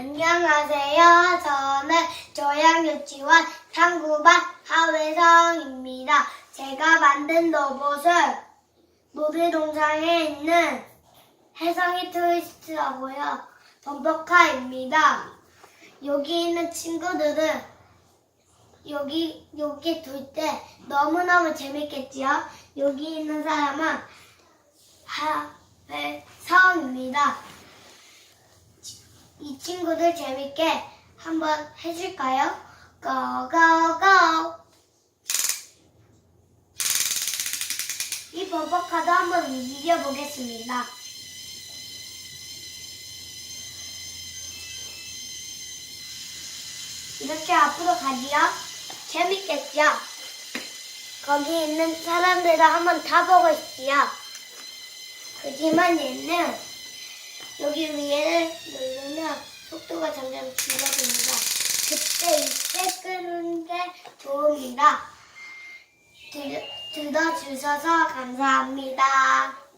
안녕하세요. 저는 조양유치원 3구반 하회성입니다. 제가 만든 로봇은 놀이동산에 있는 혜성이 트위스트하고요. 범퍼카입니다. 여기 있는 친구들은 여기 여기 둘 때 너무너무 재밌겠지요? 여기 있는 사람은 하회성입니다. 이 친구들 재밌게 한번 해줄까요? 고고고! 이 버벅카드 한번 움직여 보겠습니다. 이렇게 앞으로 가지요? 재밌겠죠? 거기 있는 사람들을 한번 타보고 싶지요? 하지만 얘는 여기 위에를 누르면 속도가 점점 줄어듭니다. 그때 이때 끄는 게 좋습니다. 들, 들어주셔서 감사합니다.